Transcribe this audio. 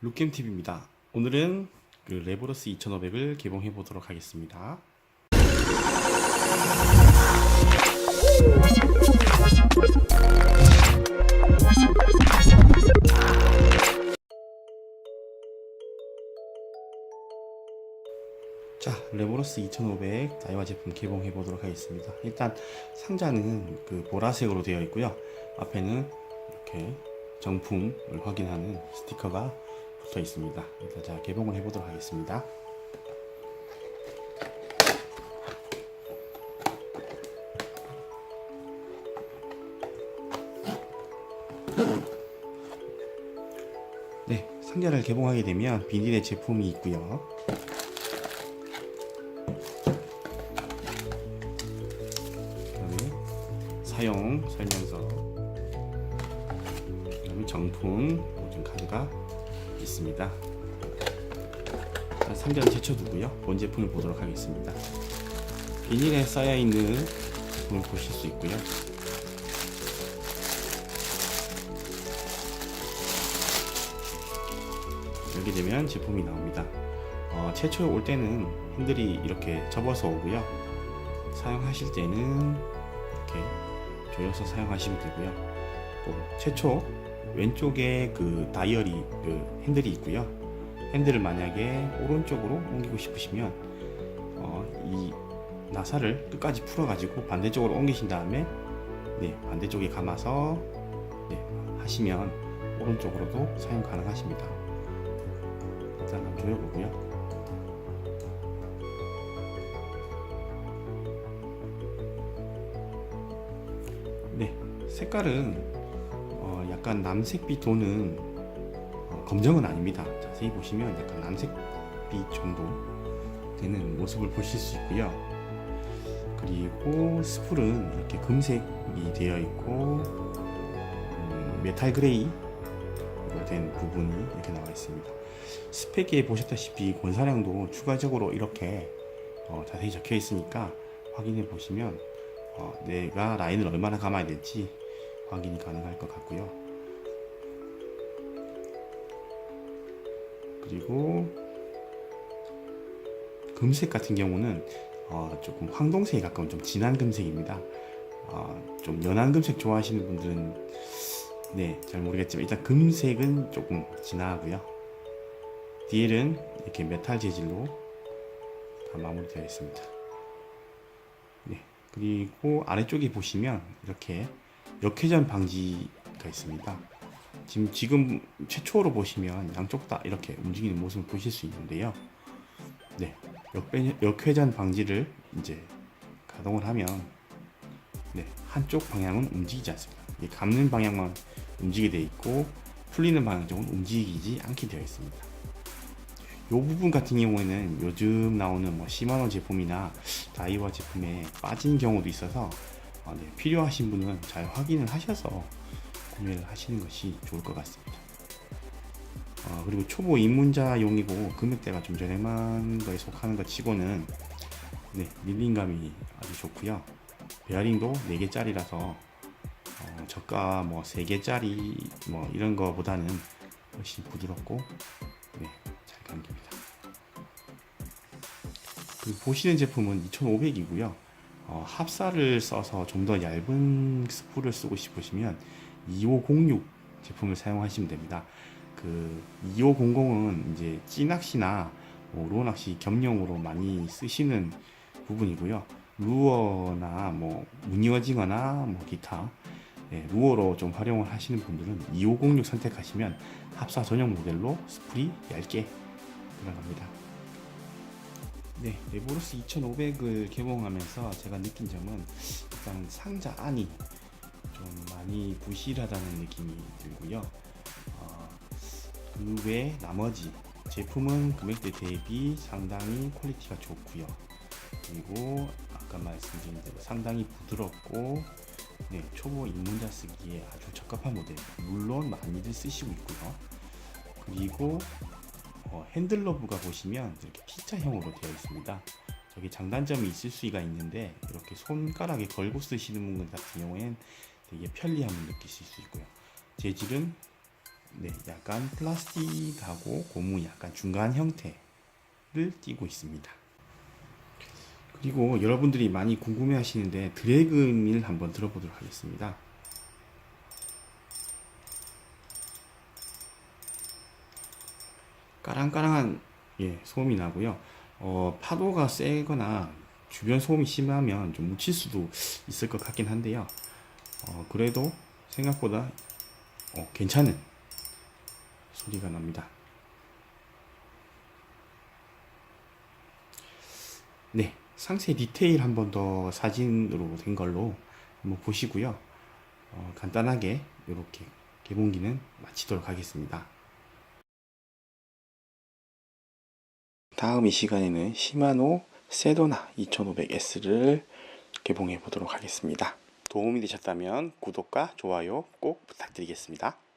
룩겜TV입니다. 오늘은 그 레보러스 2500을 개봉해 보도록 하겠습니다. 자, 레보러스 2500 다이와 제품 개봉해 보도록 하겠습니다. 일단 상자는 그 보라색으로 되어 있고요. 앞에는 이렇게 정품을 확인하는 스티커가 붙어 있습니다. 일단 자 개봉을 해보도록 하겠습니다. 네, 상자를 개봉하게 되면 비닐에 제품이 있고요. 그다음에 사용 설명서 그다음에 정품 보증 카드가 있습니다. 자, 상자를 제쳐두고요. 본 제품을 보도록 하겠습니다. 비닐에 쌓여 있는 제품을 보실 수 있고요. 열게 되면 제품이 나옵니다. 어, 최초에 올 때는 핸들이 이렇게 접어서 오고요. 사용하실 때는 이렇게 조여서 사용하시면 되고요. 또 최초 왼쪽에 그 다이어리 그 핸들이 있고요. 핸들을 만약에 오른쪽으로 옮기고 싶으시면 어, 이 나사를 끝까지 풀어가지고 반대쪽으로 옮기신 다음에 네, 반대쪽에 감아서 네, 하시면 오른쪽으로도 사용 가능하십니다. 일단 한번 조여보고요. 네, 색깔은 어, 약간 남색빛 도는 어, 검정은 아닙니다. 자세히 보시면 약간 남색빛 정도 되는 모습을 보실 수 있고요. 그리고 스풀은 이렇게 금색이 되어 있고 음, 메탈 그레이로 된 부분이 이렇게 나와 있습니다. 스펙에 보셨다시피 권사량도 추가적으로 이렇게 어, 자세히 적혀 있으니까 확인해 보시면 어, 내가 라인을 얼마나 감아야 될지 확인이 가능할 것 같고요. 그리고 금색 같은 경우는 어, 조금 황동색에 가까운 좀 진한 금색입니다. 어, 좀 연한 금색 좋아하시는 분들은 네, 잘 모르겠지만 일단 금색은 조금 진하고요. 디엘은 이렇게 메탈 재질로 다 마무리되어 있습니다. 네, 그리고 아래쪽에 보시면 이렇게 역회전 방지가 있습니다. 지금 지금 최초로 보시면 양쪽 다 이렇게 움직이는 모습을 보실 수 있는데요. 네, 역배, 역회전 방지를 이제 가동을 하면 네, 한쪽 방향은 움직이지 않습니다. 감는 방향만 움직이게 되어 있고 풀리는 방향 쪽은 움직이지 않게 되어 있습니다. 이 부분 같은 경우에는 요즘 나오는 뭐 시마노 제품이나 다이와 제품에 빠진 경우도 있어서 어, 네, 필요하신 분은 잘 확인을 하셔서 구매를 하시는 것이 좋을 것 같습니다. 어, 그리고 초보 입문자용이고 금액대가 좀 저렴한 거에 속하는 것 치고는 네, 밀림감이 아주 좋고요. 베어링도 4개짜리라서 어, 저가 뭐 3개짜리 뭐 이런 거보다는 훨씬 부드럽고 네, 잘 감깁니다. 보시는 제품은 2500이고요. 어, 합사를 써서 좀 더 얇은 스프를 쓰고 싶으시면 2506 제품을 사용하시면 됩니다. 그 2500은 이제 찌낚시나 뭐 루어 낚시 겸용으로 많이 쓰시는 부분이고요. 루어나 뭐 무늬어지거나 뭐 기타 네, 루어로 좀 활용을 하시는 분들은 2506 선택하시면 합사 전용 모델로 스프리 얇게 들어갑니다. 네, 레보루스 2500을 개봉하면서 제가 느낀 점은 일단 상자 안이 좀 많이 부실하다는 느낌이 들고요. 어, 그외 나머지 제품은 금액대 대비 상당히 퀄리티가 좋고요. 그리고 아까 말씀드린 대로 상당히 부드럽고 네, 초보 입문자 쓰기에 아주 적합한 모델. 물론 많이들 쓰시고 있고요. 그리고 어, 핸들러브가 보시면 이렇게 T자형으로 되어 있습니다. 저기 장단점이 있을 수가 있는데 이렇게 손가락에 걸고 쓰시는 분 같은 경우에는 되게 편리함을 느끼실 수 있고요. 재질은 네, 약간 플라스틱하고 고무 약간 중간 형태를 띠고 있습니다. 그리고 여러분들이 많이 궁금해 하시는데 드래그밀 한번 들어보도록 하겠습니다. 까랑까랑한 예, 소음이 나고요. 어, 파도가 세거나 주변 소음이 심하면 좀 묻힐 수도 있을 것 같긴 한데요. 어, 그래도 생각보다 어, 괜찮은 소리가 납니다. 네, 상세 디테일 한 번 더 사진으로 된 걸로 한번 보시고요. 어, 간단하게 이렇게 개봉기는 마치도록 하겠습니다. 다음 이 시간에는 시마노 세도나 2500S를 개봉해 보도록 하겠습니다. 도움이 되셨다면 구독과 좋아요 꼭 부탁드리겠습니다.